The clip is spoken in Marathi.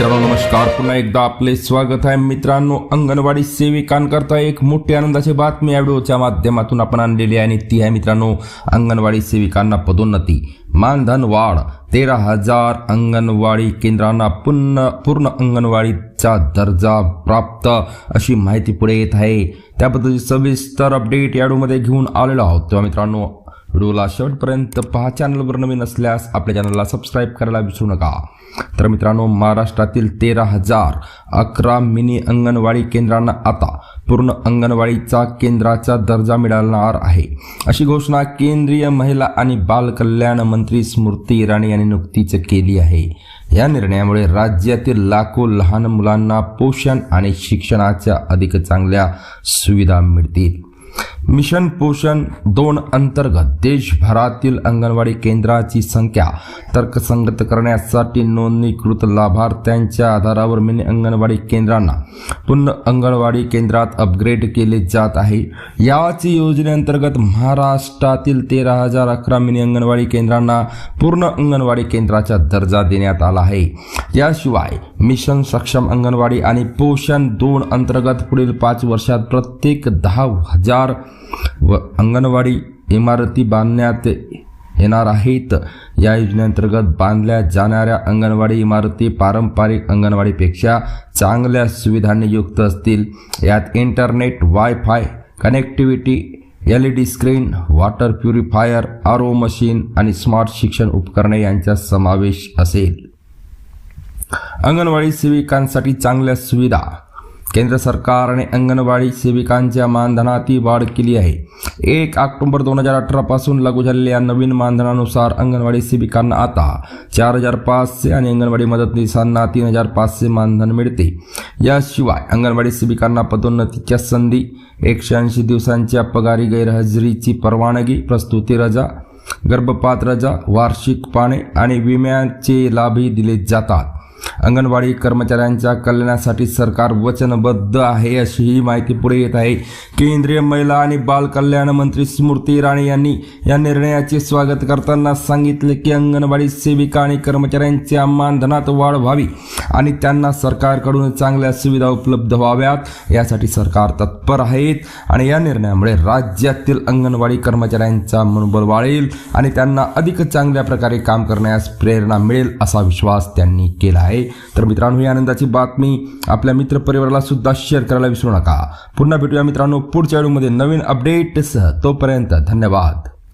नमस्कार. पुन्हा एकदा आपले स्वागत आहे. मित्रांनो अंगणवाडी सेविकांकरता एक मोठी आनंदाची बातमी या व्हिडिओच्या माध्यमातून आपण आणलेली आहे आणि ती आहे मित्रांनो अंगणवाडी सेविकांना पदोन्नती. मानधन वाढ तेरा हजार अंगणवाडी केंद्रांना पूर्ण पूर्ण अंगणवाडीचा दर्जा प्राप्त अशी माहिती पुढे येत आहे. त्याबद्दलची सविस्तर अपडेट या व्हिडिओमध्ये घेऊन आलेलो आहोत. तेव्हा मित्रांनो व्हिडिओला शेवटपर्यंत पहा. चॅनलवर नवीन असल्यास आपल्या चॅनलला सबस्क्राईब करायला विसरू नका. तर मित्रांनो महाराष्ट्रातील तेरा हजार अकरा मिनी अंगणवाडी केंद्रांना आता पूर्ण अंगणवाडीचा केंद्राचा दर्जा मिळणार आहे. अशी घोषणा केंद्रीय महिला आणि बालकल्याण मंत्री स्मृती इराणी यांनी नुकतीच केली आहे. या निर्णयामुळे राज्यातील लाखो लहान मुलांना पोषण आणि शिक्षणाच्या अधिक चांगल्या सुविधा मिळतील. मिशन पोषण दोन अंतर्गत देशभरातील अंगणवाडी केंद्राची संख्या तर्कसंगत करण्यासाठी नोंदणीकृत लाभार्थ्यांच्या आधारावर मिनी अंगणवाडी केंद्रांना पुन्हा अंगणवाडी केंद्रात अपग्रेड केले जात आहे. याच योजनेअंतर्गत महाराष्ट्रातील तेरा हजार अकरा मिनी अंगणवाडी केंद्रांना पूर्ण अंगणवाडी केंद्राचा दर्जा देण्यात आला आहे. याशिवाय मिशन सक्षम अंगणवाडी आणि पोषण दोन अंतर्गत पुढील पाच वर्षात प्रत्येक दहा हजार व अंगणवाडी इमारती बांधण्यात येणार आहेत. या योजनेअंतर्गत बांधल्या जाणाऱ्या अंगणवाडी इमारती पारंपरिक अंगणवाडीपेक्षा चांगल्या सुविधांनी युक्त असतील. यात internet wifi connectivity L E D screen water purifier R O machine आणि स्मार्ट शिक्षण उपकरणे यांचा समावेश असेल. अंगणवाडी सेविकांसाठी चांगल्या सुविधा केंद्र सरकारने अंगणवाडी सेविकांच्या मानधनात वाढ केली आहे. एक ऑक्टोबर दोन हजार अठरापासून लागू झालेल्या नवीन मानधनानुसार अंगणवाडी सेविकांना आता चार हजार पाचशे आणि अंगणवाडी मदतनीसांना तीन हजार पाचशे मानधन मिळते. याशिवाय अंगणवाडी सेविकांना पदोन्नतीच्या संधी एकशे ऐंशी दिवसांच्या पगारी गैरहजेरीची परवानगी प्रस्तुती रजा गर्भपात रजा वार्षिक पाने आणि विम्याचे लाभही दिले जातात. अंगणवाडी कर्मचाऱ्यांच्या कल्याणासाठी सरकार वचनबद्ध आहे अशी ही माहिती पुढे येत आहे. केंद्रीय महिला आणि बाल कल्याण मंत्री स्मृती इराणी यांनी या निर्णयाचे स्वागत करताना सांगितले की अंगणवाडी सेविका आणि कर्मचाऱ्यांच्या मानधनात वाढ व्हावी आणि त्यांना सरकारकडून चांगल्या सुविधा उपलब्ध व्हाव्यात यासाठी सरकार तत्पर आहेत आणि या निर्णयामुळे राज्यातील अंगणवाडी कर्मचाऱ्यांचा मनोबल वाढेल आणि त्यांना अधिक चांगल्या प्रकारे काम करण्यास प्रेरणा मिळेल असा विश्वास त्यांनी केला आहे. तर मित्रांनो ही आनंदाची बातमी आपल्या मित्रपरिवाराला सुद्धा शेअर करायला विसरू नका. पुन्हा भेटूया मित्रांनो पुढच्या व्हिडिओमध्ये. नवीन अपडेटसह तोपर्यंत धन्यवाद.